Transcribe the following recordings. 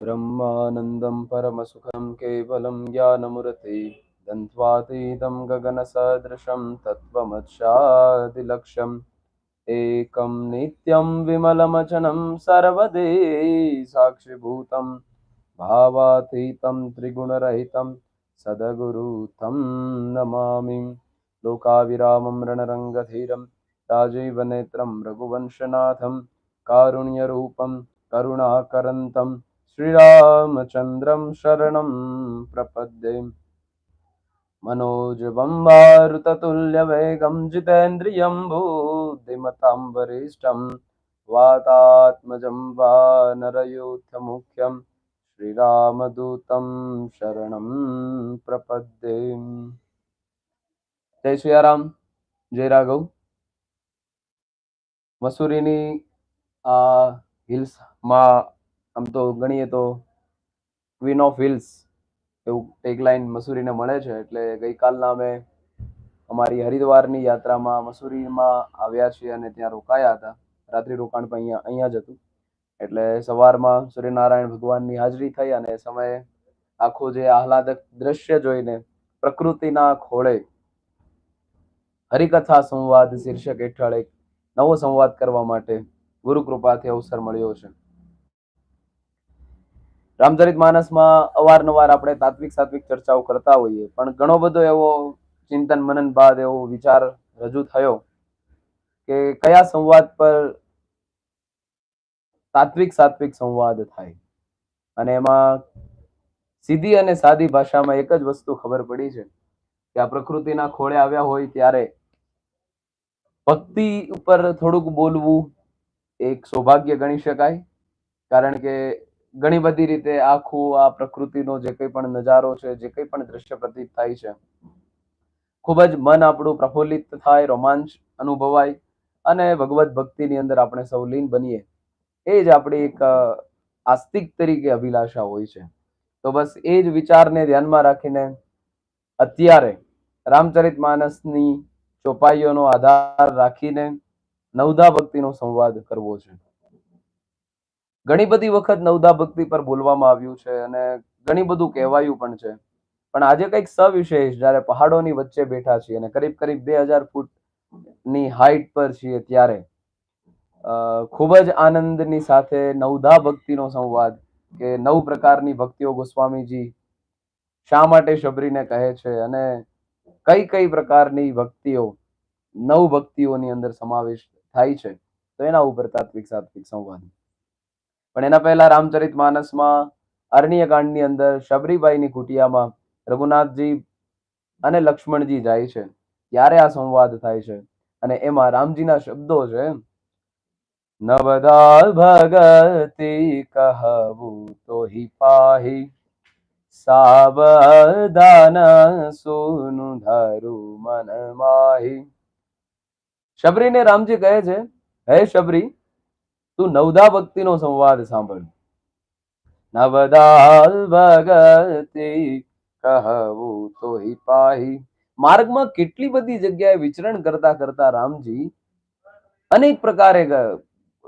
ब्रह्मानन्दं परमसुखं केवलं ज्ञानमुरते दन्त्वातीतं गगनसदृशं तत्त्वमक्षादिलक्ष्यम् एकं नित्यं विमलमचनं सर्वदे साक्षिभूतं भावातीतं त्रिगुणरहितं सदगुरु तं नमामि लोकाविरामं रणरङ्गधीरं राजीवनेत्रं रघुवंशनाथं कारुण्यरूपं करुणाकरन्तं श्रीरामचन्द्रं शरणं प्रपद्ये मनोजवं मारुततुल्यवेगं जितेन्द्रियं बुद्धिमतां वरिष्ठं वातात्मजं वानरयूथमुख्यं શ્રીરામદૂતમ શરણમ પ્રપદ્યે જય સિયારામ જય રાઘવ મસૂરીની આ હિલ્સમાં આમ તો ગણીએ તો ક્વીન ઓફ હિલ્સ એવું ટેગલાઇન મસૂરીને મળે છે. એટલે ગઈકાલના અમે અમારી હરિદ્વારની યાત્રામાં મસૂરીમાં આવ્યા છીએ અને ત્યાં રોકાયા હતા. રાત્રિ રોકાણ પણ અહીંયા અહીંયા જ હતું. એટલે સવારમાં સૂર્યનારાયણ ભગવાનની હાજરી થઈ અને સમયે આખો જે આહલાદક દ્રશ્ય જોઈને પ્રકૃતિના ખોળે હરિકથા સંવાદ શીર્ષક હેઠળ એક નવો સંવાદ કરવા માટે ગુરુ કૃપાથી અવસર મળ્યો છે. રામચરિત માનસમાં અવારનવાર આપણે તાત્વિક સાત્વિક ચર્ચાઓ કરતા હોઈએ, પણ ઘણો બધો એવો ચિંતન મનન બાદ એવો વિચાર રજૂ થયો કે કયા સંવાદ પર તાત્વિક સાત્વિક સંવાદ થાય. અને એમાં સીધી અને સાદી ભાષામાં એક જ વસ્તુ ખબર પડી છે કે આ પ્રકૃતિના ખોળે આવ્યા હોય ત્યારે ભક્તિ ઉપર થોડુંક બોલવું એક સૌભાગ્ય ગણી શકાય, કારણ કે ઘણી બધી રીતે આખું આ પ્રકૃતિનો જે કંઈ પણ નજારો છે, જે કંઈ પણ દ્રશ્ય પ્રતીત થાય છે, ખૂબ જ મન આપણું પ્રફુલ્લિત થાય, રોમાંચ અનુભવાય અને ભગવત ભક્તિની અંદર આપણે સૌ લીન બનીએ. એ જ આપણી એક આસ્તિક તરીકે અભિલાષા હોય છે. તો બસ એ જ વિચારને ધ્યાનમાં રાખીને અત્યારે રામચરિત માનસની ચોપાઈઓનો આધાર રાખીને નવધા ભક્તિનો સંવાદ કરવો છે. ઘણી બધી વખત નવધા ભક્તિ પર બોલવામાં આવ્યું છે અને ઘણી બધું કહેવાયું પણ છે. પણ આજે કંઈક સવિશેષ, જ્યારે પહાડોની વચ્ચે બેઠા છીએ અને કરીબ કરીબ બે હજાર ફૂટની હાઈટ પર છીએ ત્યારે ખૂબ જ આનંદની સાથે નવધા ભક્તિનો સંવાદ કે નવ પ્રકારની ભક્તિઓ ગોસ્વામીજી શા માટે શબરીને કહે છે અને કઈ કઈ પ્રકારની ભક્તિઓ, નવ ભક્તિઓની અંદર સમાવેશ થાય છે. તો એના ઉપર તાત્વિક સાત્વિક સંવાદ. પણ એના પહેલા રામચરિત માનસમાં અરણ્યકાંડની અંદર શબરીબાઈની કુટિયામાં રઘુનાથજી અને લક્ષ્મણજી જાય છે. ત્યારે આ સંવાદ થાય છે અને એમાં રામજીના શબ્દો છે, નવદા ભગતી કહવું તો હિ પાહી, સાવધાન સોનું ધરું મન માહી. શબરીને રામજી કહે છે, હે શબરી તું નવદા ભક્તિનો સંવાદ સાંભળ. નવદાલ ભગતિ કહવું તો પાહી. માર્ગમાં કેટલી બધી જગ્યાએ વિચરણ કરતા કરતા રામજી અનેક પ્રકારે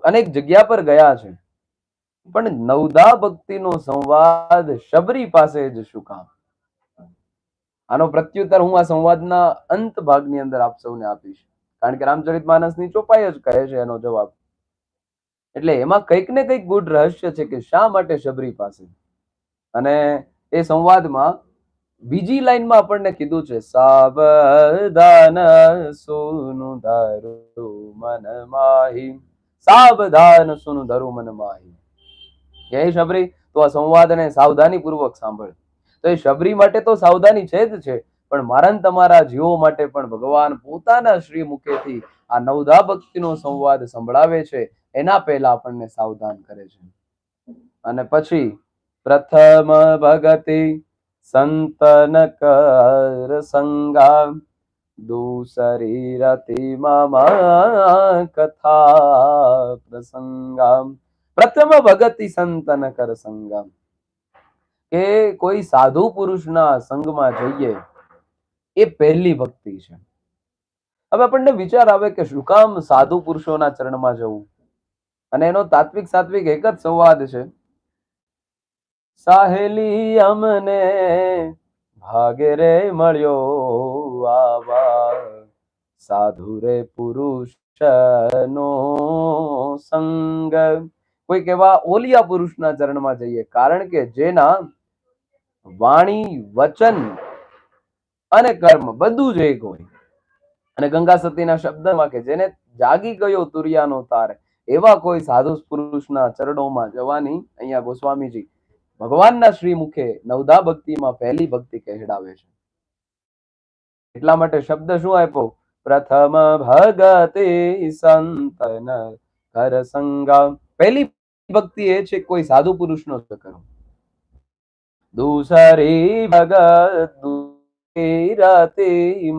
અનેક જગ્યા પર ગયા છે. પણ નવદા ભક્તિનો સંવાદ શબરી પાસે જ શું કામ? આનો પ્રત્યુત્તર હું આ સંવાદના અંત ભાગની અંદર આપ સૌને આપીશ. કારણ કે રામચરિત માનસની ચોપાઈ જ કહે છે એનો જવાબ. એટલે એમાં કંઈક ને કંઈક ગુડ રહસ્ય છે કે શા માટે શબરી પાસે? અને એ સંવાદમાં બીજી લાઈનમાં આપણને કીધું છે, સાવધાન સોનું ધરું મન માહી, સાવધાન સોનું ધરું મન માહી. હે શબરી, તો આ સંવાદને સાવધાની પૂર્વક સાંભળ. તો એ શબરી માટે તો સાવધાની છે જ છે, પણ મારા તમારા જીવો માટે પણ ભગવાન પોતાના શ્રી મુખેથી આ નવધા ભક્તિનો સંવાદ સંભળાવે છે. એના પહેલા આપણને સાવધાન કરે છે. અને પછી પ્રથમ ભગતિ સંતન કર સંગા દૂસરી રતિ કથા પ્રસંગા. પ્રથમ ભગતિ સંતન કર સંગા. કે કોઈ સાધુ પુરુષના સંગમાં જઈએ, એ પહેલી ભક્તિ છે. હવે આપણને વિચાર આવે કે શું કામ સાધુ પુરુષોના ચરણમાં જવું? અને એનો તાત્વિક સાત્વિક એક જ સંવાદ છે. સાહેલી અમને ભાગે રે મળ્યો આવા સાધુ રે પુરુષ નો સંગ. કોઈક એવા ઓલિયા પુરુષના ચરણમાં જઈએ. કારણ કે જેના વાણી, વચન અને કર્મ બધું જ એક હોય. અને ગંગા સતીના શબ્દમાં કે જેને જાગી ગયો તુરિયાનો તાર એવા કોઈ સાધુ પુરુષના ચરણોમાં જવાની અહીંયા ગોસ્વામીજી ભગવાનના શ્રી મુખે નવદા ભક્તિમાં પહેલી ભક્તિ કહેડાવે છે. એટલા માટે શબ્દ શું આપ્યો? પ્રથમ ભગતે સંતન કર સંગા. પહેલી ભક્તિ એ છે કોઈ સાધુ પુરુષનો કરો દૂસરી ભગત રતી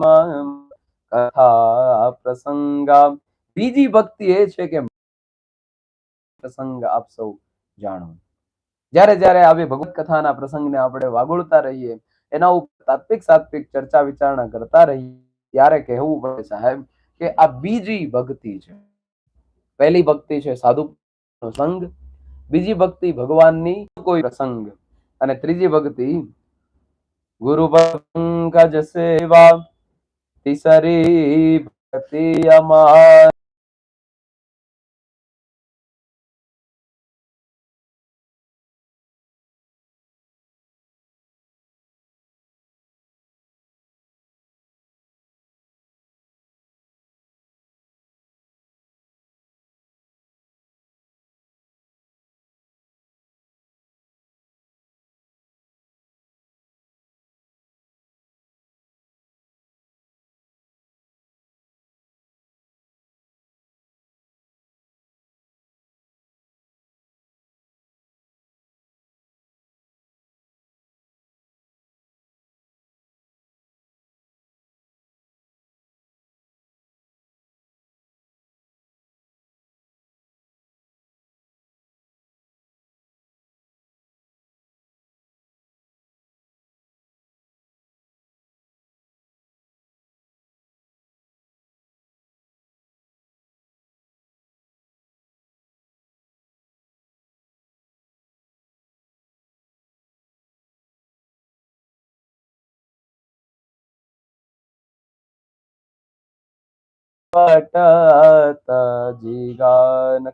કથા પ્રસંગા. બીજી ભક્તિ એ છે કે પ્રસંગ આપ સૌ જાણો. જ્યારે જ્યારે આવી ભગવત કથાના પ્રસંગને આપણે વાગોળતા રહીએ, એના ઉપર તાત્વિક સાત્વિક ચર્ચા વિચારણા કરતા રહીએ, ત્યારે કહેવું પડે સાહેબ કે આ બીજી ભક્તિ છે. પહેલી ભક્તિ છે સાધુ સંગ બીજી ભક્તિ ભગવાનની કોઈ પ્રસંગ, અને ત્રીજી ભક્તિ ગુરુ પંકજ સેવા. તિસરી ભક્તિ અમાર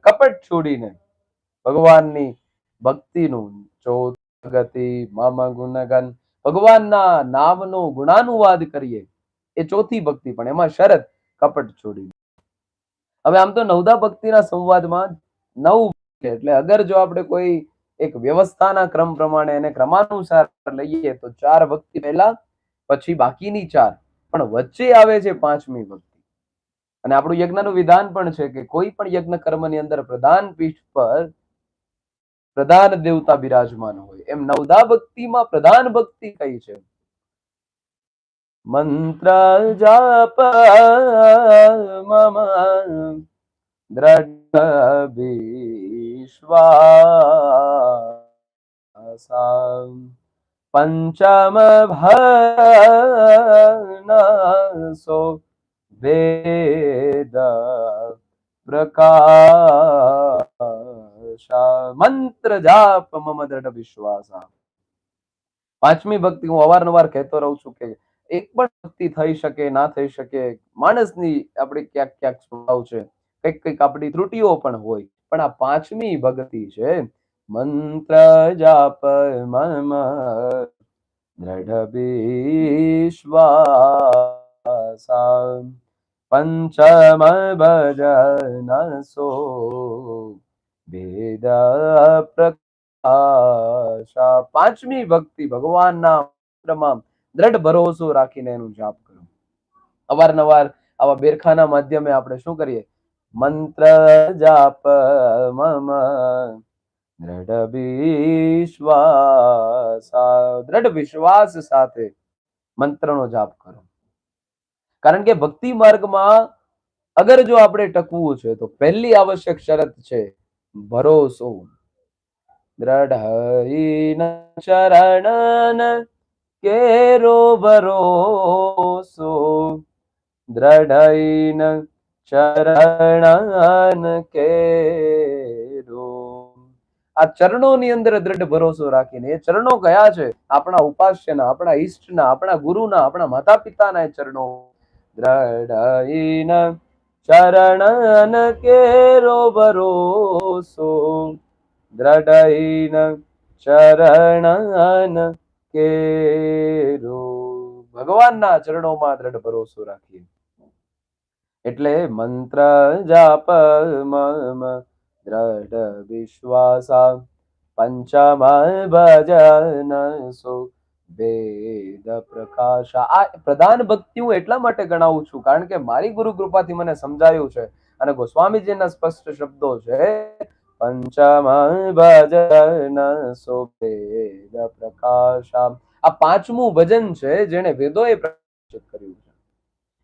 કપટ છોડીને ભગવાનની ભક્તિનું ચોગતિ મમ ગુણગન. ભગવાનના નામનો ગુણાનુવાદ કરીએ એ ચોથી ભક્તિ પણ એમાં શરત કપટ છોડી હવે આમ તો નવદા ભક્તિના સંવાદમાં નવ એટલે અગર જો આપણે કોઈ એક વ્યવસ્થાના ક્રમ પ્રમાણે એને ક્રમાનુસાર લઈએ તો ચાર ભક્તિ પહેલા, પછી બાકીની ચાર. પણ વચ્ચે આવે છે પાંચમી ભક્તિ. અને આપણું યજ્ઞનું વિધાન પણ છે કે કોઈ પણ યજ્ઞ કર્મની અંદર પ્રધાન પીઠ પર પ્રધાન દેવતા બિરાજમાન હોય. એમ નવદા ભક્તિમાં પ્રધાન ભક્તિ કઈ છે? મંત્ર જાપ, મમ પંચમ ભ વેદ પ્રકાશ મંત્ર જાપ મમ દ્રઢ વિશ્વાસ પાંચમી ભક્તિ હું અવારનવાર કહેતો રહું છું કે એક પણ ભક્તિ થઈ શકે, ના થઈ શકે, માણસની આપણે ક્યાંક ક્યાંક સ્વભાવ છે, કંઈક કંઈક આપણી ત્રુટીઓ પણ હોય, પણ આ પાંચમી ભક્તિ છે, મંત્ર જાપ, મમ દ્રઢ વિશ્વાસ. પંચમ ભજન સો વેદ પ્રકાશા પાંચમી ભક્તિ ભગવાનના મંત્રમાં દ્રઢ ભરોસો રાખીને એનું જાપ કરો। અવારનવાર આવા બેરખાના માધ્યમે આપણે શું કરીએ? મંત્ર જાપ, મમ, દ્રઢ વિશ્વાસ દ્રઢ વિશ્વાસ સાથે મંત્રનો જાપ કરો। કારણ કે ભક્તિ માર્ગમાં અગર જો આપણે ટકવું છે, તો પહેલી આવશ્યક શરત છે, ભરોસો. દ્રઢ ચરણ કેરો ભરોસો. દ્રઢ ચરણ કેરો. આ ચરણોની અંદર દ્રઢ ભરોસો રાખીને એ ચરણો કયા છે? આપણા ઉપાસ્યના, આપણા ઈષ્ટના, આપણા ગુરુના, આપણા માતા પિતાના એ ચરણો. દ્રઢઈન ચરણન કેરો ભરોસો. દ્રઢઈન ચરણન કેરો. ભગવાનના ચરણોમાં દ્રઢ ભરોસો રાખીએ. એટલે મંત્ર જાપ મમ દ્રઢ વિશ્વાસા. પંચમ ભજન સો. વેદ પ્રકાશ. આ પ્રધાન ભક્તિ હું એટલા માટે ગણાવું છું કારણ કે મારી ગુરુ કૃપાથી મને સમજાયું છે અને ગોસ્વામીજીના સ્પષ્ટ શબ્દો છે, પંચમ ભજન સો વેદ પ્રકાશ આ પાંચમું ભજન છે જેને વેદોએ પ્રકાશિત કર્યું છે.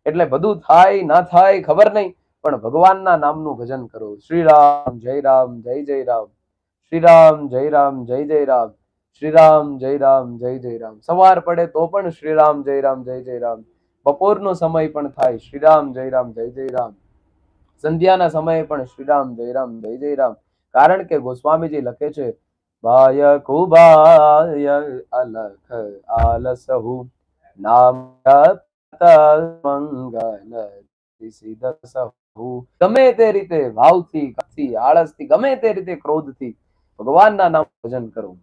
એટલે બધું થાય, ના થાય ખબર નહીં, પણ ભગવાનના નામનું ભજન કરો. શ્રી રામ જય રામ, જય જય રામ. શ્રી રામ જય રામ, જય જય રામ. શ્રી રામ જય રામ, જય જય રામ. સવાર પડે તો પણ શ્રી રામ જય રામ, જય જય રામ. બપોરનો સમય પણ થાય. શ્રી રામ જય રામ, જય જય રામ. સંધ્યાના સમયે પણ શ્રી રામ જય રામ, જય જય રામ. કારણ કે ગોસ્વામીજી લખે છે, બાય કુબાય અલખ આલસહુ નામ મંગલ ગમે તે રીતે ભાવથી આળસથી, ગમે તે રીતે ક્રોધથી ભગવાનના નામ ભજન કરવું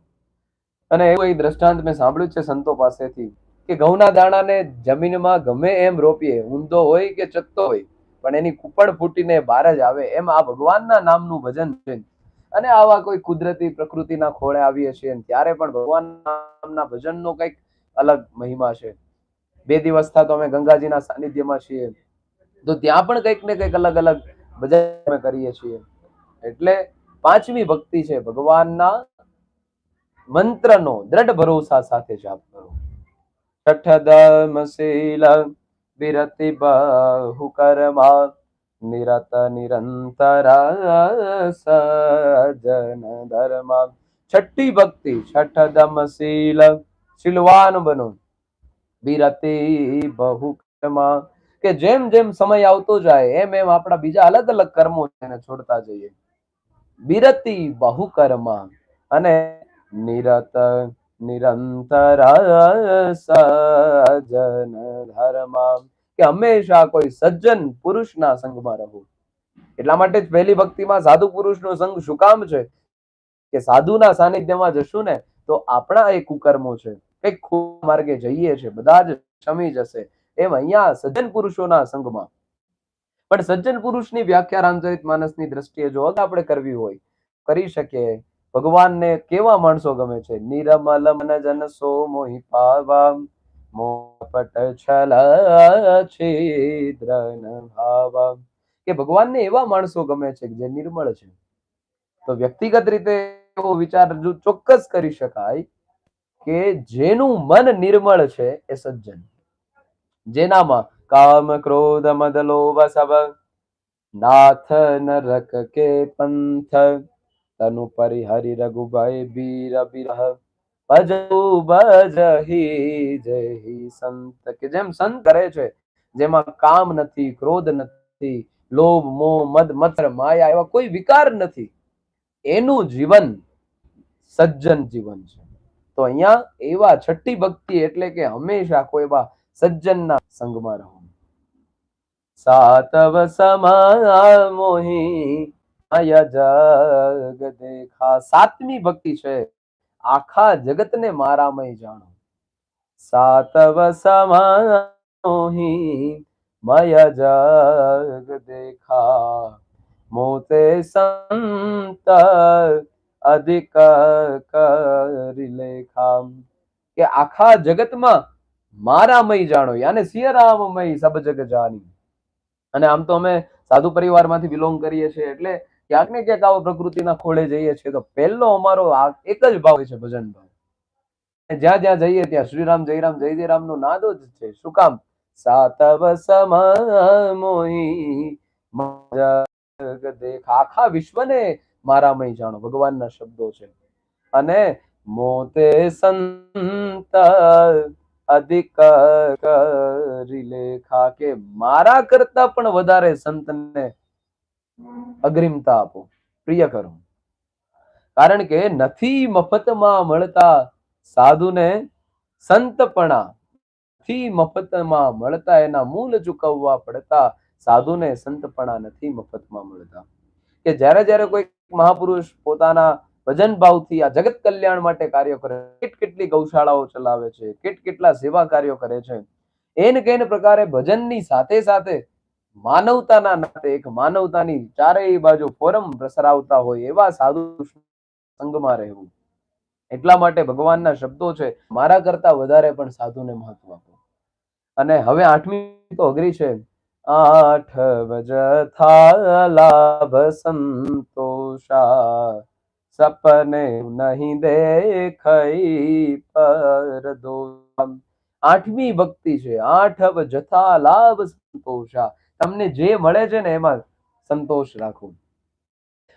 અને એવું એ દ્રષ્ટાંત મેં સાંભળ્યું છે સંતો પાસેથી કે ઘઉંના દાણાને જમીનમાં ગમે એમ રોપીએ, ઊંધો હોય કે ચત્તો હોય, પણ એની કુપડ ફૂટીને બહાર જ આવે, એમ આ ભગવાનના નામનું ભજન છે. અને આવા કોઈ કુદરતી પ્રકૃતિના ખોળે આવીએ છીએ ત્યારે પણ ભગવાન નામના ભજનનો કંઈક અલગ મહિમા છે. બે દિવસ થા તો અમે ગંગાજીના સાનિધ્યમાં છીએ. તો ત્યાં પણ કંઈક ને કંઈક અલગ અલગ ભજન અમે કરીએ છીએ. એટલે પાંચમી ભક્તિ છે ભગવાનના મંત્રનો દ્રઢ ભરોસા સાથે જાપ કરો. છઠદમશીલ વિરતિ બહુ કર્મા નિરત નિરંતર સજન ધર્મ છઠ્ઠી ભક્તિ છઠદમશીલ શીલવાન બનો વિરતિ બહુ કર્મા કે જેમ જેમ સમય આવતો જાય એમ એમ આપણા બીજા અલગ અલગ કર્મો એને છોડતા જઈએ બિરતિ બહુ કર્મ અને નિરત નિરંતર સજન ધર્મ કે હંમેશા કોઈ સજ્જન પુરુષના સંગમાં રહો. એટલા માટે જ પહેલી ભક્તિમાં સાધુ પુરુષનો સંગ શું કામ છે? કે સાધુના સાનિધ્યમાં જશું ને, તો આપણા એ કુકર્મો છે. કંઈક ખૂબ માર્ગે જઈએ છે બધા જ ક્ષમી જશે એમ અહીંયા સજ્જન પુરુષોના સંગમાં. પણ સજ્જન પુરુષની વ્યાખ્યા રામચરિત માનસની દ્રષ્ટિએ જો આપણે કરવી હોય, કરી શકીએ ભગવાનને કેવા માણસો ગમે છે? નિરમલ મન જન સો મોહી પાવા મોપટ છલ છિદ્રન ભાવા કે ભગવાનને એવા માણસો ગમે છે જે નિર્મળ છે? તો વ્યક્તિગત રીતે એવો વિચાર જો ચોક્કસ કરી શકાય કે જેનું મન નિર્મળ છે એ સજ્જન. જેનામાં કામ, ક્રોધ, મદ, લોભ, સબ, નાથ, નરક કે પંથ તનુ પરિહરી રઘુભાઈ બીર બિરહ ભજુ ભજહી જહી સંત કે જેમ સંત કરે છે જેમાં કામ નથી ક્રોધ નથી લોભ મોહ મદ મત્ર માયા એવા કોઈ વિકાર નથી એનું જીવન સજ્જન જીવન છે તો અહીંયા એવા છઠ્ઠી ભક્તિ એટલે કે હંમેશા કોઈ એવા સજ્જનના સંગમાં રહો. સાતવ સમા મોહી જગ, દેખા. સાતમી ભક્તિ છે. આખા જગતને મારામય જાણો. સાતવ સમાહી મય જગ, દેખા. મોતે સંત અધિક કરી લેખા. કે આખા જગતમાં મારામય જાણો. યાને સિય રામમય સબ જગ જાની અને આમ તો અમે સાધુ પરિવારમાંથી બિલોંગ કરીએ છીએ એટલે ક્યાંક ને ક્યાંક આવો પ્રકૃતિના ખોળે જઈએ છીએ, તો પહેલો અમારો એક જ ભાવ છે ભજન ભાવ. જ્યાં જ્યાં જઈએ ત્યાં શ્રીરામ, જયરામ, જય જયરામ નો નાદો જ છે. શું કામ? સાતવ સમ મોહી જગ દેખ આખા વિશ્વને મારામય જાણો, ભગવાનના શબ્દો છે. અને મોતે સંત અધિક કરી લેખા કે મારા કરતા પણ વધારે સંતને અગ્રિમતા આપો પ્રિય કરો. કારણ કે નથી મફતમાં મળતા સાધુને સંતપણા. નથી મફતમાં મળતા એના મૂલ ચૂકવવા પડતા સાધુને સંતપણા નથી મફતમાં મળતા. કે જ્યારે જ્યારે કોઈ મહાપુરુષ પોતાના ભજન ભાવથી આ જગત કલ્યાણ માટે કાર્ય કરે કેટ કેટલી ગૌશાળાઓ ચલાવે છે કેટ કેટલા સેવા કાર્યો કરે છે, એન કેન પ્રકારે ભજનની સાથે સાથે માનવતાના નાતે એક માનવતાની ચારેય બાજુ ફોરમ પ્રસરાવતા હોય એવા સાધુ સંગમાં રહેવું. એટલા માટે ભગવાનના શબ્દો છે, મારા કરતા વધારે પણ સાધુને મહત્વ આપો. અને હવે આઠમી તો અઘરી છે. આઠ વજથા લાભ સંતોષા, સપને નહીં દેખઈ પર દોષમ આઠમી ભક્તિ છે આઠવ જથા લાભ સંતોષા. તમને જે મળે છે ને એમાં સંતોષ રાખો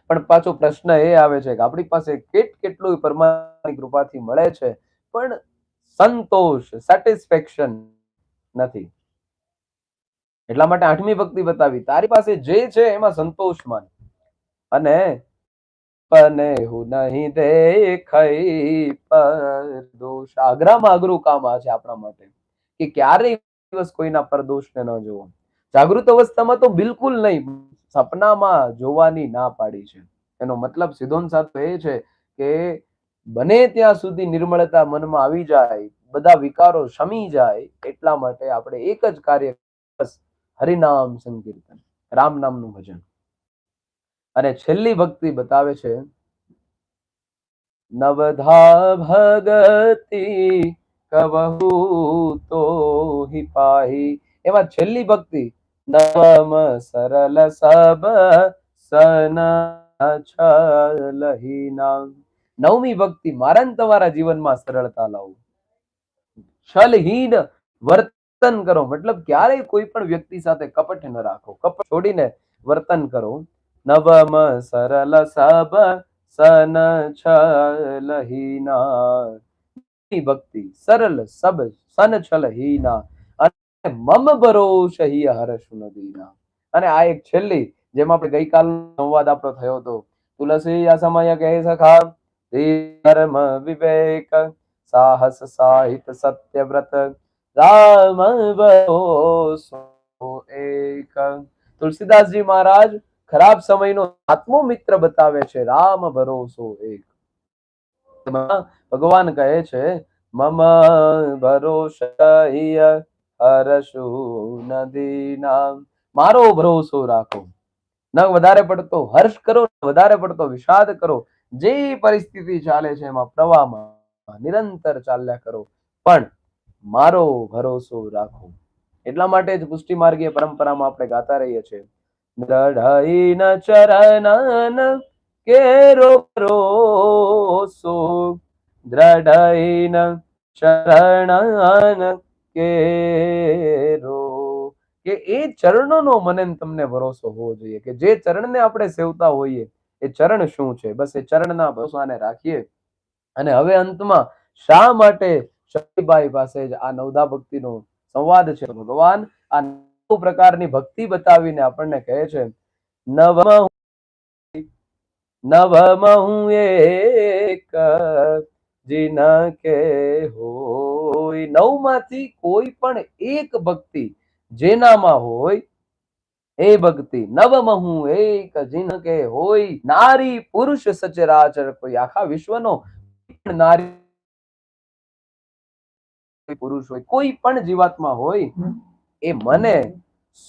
પણ પાછો પ્રશ્ન એ આવે છે કે આપણી પાસે કેટ કેટલું પરમાત્માની કૃપાથી મળે છે, પણ સંતોષ સેટિસ્ફેક્શન નથી. એટલા માટે આઠમી ભક્તિ બતાવી, તારી પાસે જે છે એમાં સંતોષ માન. અને પને હું નહીં દેખાઈ, પર દોષ. આગ્રામાં અઘરું કામ આ છે આપણા માટે, કે ક્યારેય દિવસ કોઈના પર દોષને ન જોવો જાગૃત અવસ્થામાં તો બિલકુલ નહીં, સપનામાં જોવાની ના પાડી છે. એનો મતલબ સિદ્ધોન ને એ છે કે બને ત્યાં સુધી નિર્મળતા મનમાં આવી જાય, બધા વિકારો શમી જાય, એટલા માટે આપણે એક જ કાર્ય હરિનામ સંકીર્તન, રામ નામનું ભજન. અને છેલ્લી ભક્તિ બતાવે છે, નવધા ભગતિ કવહુ તો હિપાહી એમાં છેલ્લી ભક્તિ નવમ સરલ સબ સન છલહીના નવમી ભક્તિ મારા ને તમારા જીવનમાં સરળતા લાવો। છલહીન વર્તન કરો, મતલબ ક્યારેય કોઈ પણ વ્યક્તિ સાથે કપટ ન રાખો, કપટ છોડીને વર્તન કરો। નવમ સરલ સબ સન છલહીના। ભક્તિ સરળ સબ સન છલહીના। મમ ભરો શહી હર્ષ નદીના અને આ એક છેલ્લી, જેમાં આપણે ગઈકાલ સંવાદ આપણો થયો હતો. તુલસી આ સમય કહે સખા ધર્મ વિવેક, સાહસ સાહિત સત્યવ્રત, રામ ભરો એક. તુલસીદાસજી મહારાજ ખરાબ સમયનો આત્મો મિત્ર બતાવે છે, રામ ભરોસો એક. ભગવાન કહે છે, મમ ભરોષય હરશુ નદીના મારો ભરોસો રાખો. ન વધારે પડતો હર્ષ કરો વધારે પડતો વિષાદ કરો. જે પરિસ્થિતિ ચાલે છે એમાં પ્રવાહમાં નિરંતર ચાલ્યા કરો. પણ મારો ભરોસો રાખો. એટલા માટે જ પુષ્ટિ માર્ગીય પરંપરામાં આપણે ગાતા રહીએ છીએ. દઢઈ ન ચરણન કેરો ભરોસો. દ્રઢઈ ન ચરણન કેરો? કે એ ચરણનો મને તમને ભરોસો હોવો જોઈએ કે જે ચરણને આપણે સેવતા હોઈએ, એ ચરણ શું છે? બસ એ ચરણના ભરોસાને રાખીએ. અને હવે અંતમાં શા માટે શક્તિભાઈ પાસે જ આ નવદા ભક્તિનો સંવાદ છે? ભગવાન આ નવ પ્રકારની ભક્તિ બતાવીને આપણને કહે છે, નવમ નવમ હું એક જીન કે હોય નવમાંથી કોઈ પણ એક ભક્તિ જેનામાં હોય, એ ભક્તિ નવમ હું એક જીન કે હોય. નારી, પુરુષ સચરાચર કોઈ આખા વિશ્વનો નારી પુરુષ હોય, કોઈ પણ જીવાત્મા હોય, એ મને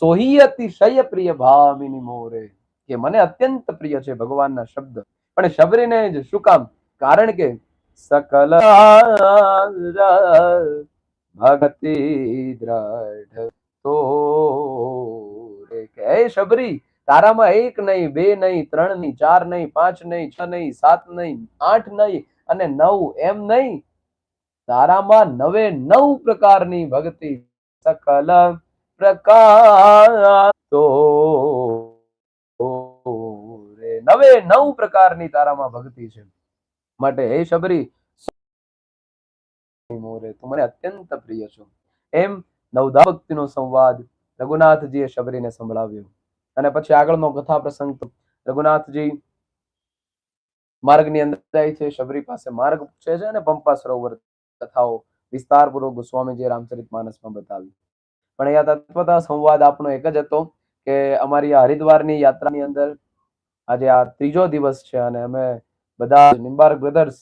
સોહિયતિશય પ્રિય ભામિની મોરે, કે મને અત્યંત પ્રિય છે ભગવાનના શબ્દ. પણ શબરીને જ શું કામ? કારણ કે સકલ ભક્તિ દ્રઢ તો હે શબરી તારામાં એક નહીં બે નહીં ત્રણ નહીં ચાર નહીં પાંચ નહીં છ નહીં સાત નહીં આઠ નહીં અને નવ એમ નહીં. તારામાં નવે નવ પ્રકારની ભક્તિ સકલ પ્રકાર તો નવે નવ પ્રકારની તારામાં ભક્તિ છે. માટે. હે શબરી મોરે તું મને અત્યંત પ્રિય છો. એમ નવદા ભક્તિનો સંવાદ રઘુનાથજીએ શબરીને સંભળાવ્યો. અને પછી આગળનો કથા પ્રસંગ રઘુનાથજી માર્ગની અંદર જાય છે, શબરી પાસે માર્ગ પૂછે છે અને પંપા સરોવર કથાઓ વિસ્તારપૂર્વક ગોસ્વામીજી રામચરિત માનસમાં બતાવી. પણ અહીંયા તત્વતા સંવાદ આપણો એક જ હતો કે અમારી આ હરિદ્વારની યાત્રાની અંદર આજે આ ત્રીજો દિવસ છે અને અમે બધા નિમ્બાર્ક બ્રધર્સ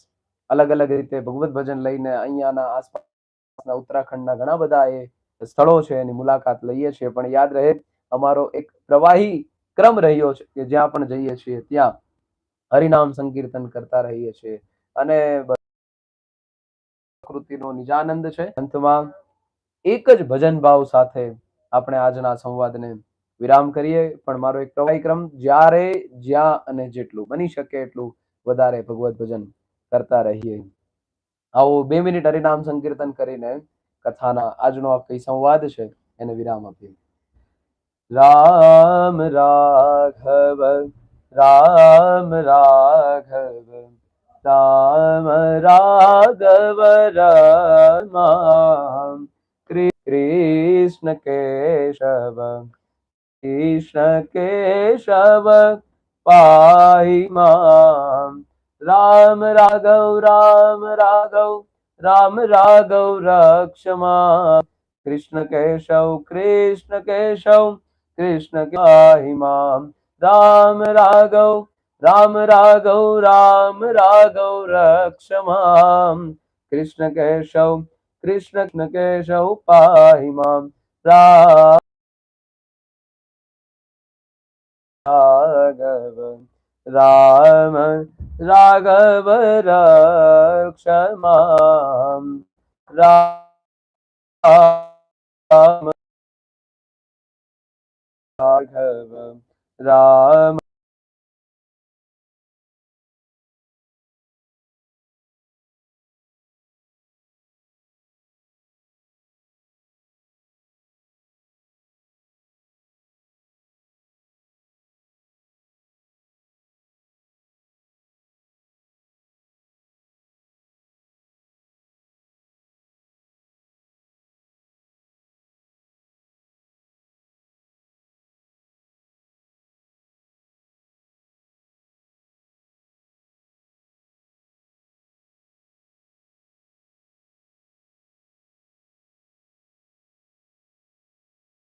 અલગ અલગ રીતે ભગવત ભજન લઈને અહીંયાના આસપાસના ઉત્તરાખંડના ઘણા બધા એ સ્થળો છે, એની મુલાકાત લઈએ છીએ. પણ યાદ રહે, અમારો એક પ્રવાહી ક્રમ રહ્યો છે કે જ્યાં પણ જઈએ છીએ, ત્યાં હરિનામ સંકીર્તન કરતા રહીએ છીએ. અને પ્રકૃતિનો નિજાનંદ છે. અંતમાં એક જ ભજન ભાવ સાથે આપણે આજના સંવાદને વિરામ કરીએ. પણ મારો એક પ્રવાહી ક્રમ, જ્યારે જ્યાં અને જેટલું બની શકે એટલું વધારે ભગવત ભજન કરતા રહીએ. આવો બે મિનિટ હરિનામ સંકીર્તન કરીને કથાના આજનો આ કઈ સંવાદ છે એને વિરામ આપીએ. રામ રાઘવ રામ રાઘવ રામ રાઘવ, રામ કૃષ્ણ કેશવ કૃષ્ણ કેશવ. પાહી મામ રામ રાઘવ રામ રાઘવ રામ રાઘવ રક્ષમા કૃષ્ણ કેશવ કૃષ્ણ કેશવ કૃષ્ણ પાહી મામ રામ રાઘવ રામ રાઘવ રામ રાઘવ રક્ષમામ કૃષ્ણ કેશવ કૃષ્ણ કેશવ પાહી મામ રાઘવ રામ રાઘવ રક્ષમામ રામ રાઘવ રામ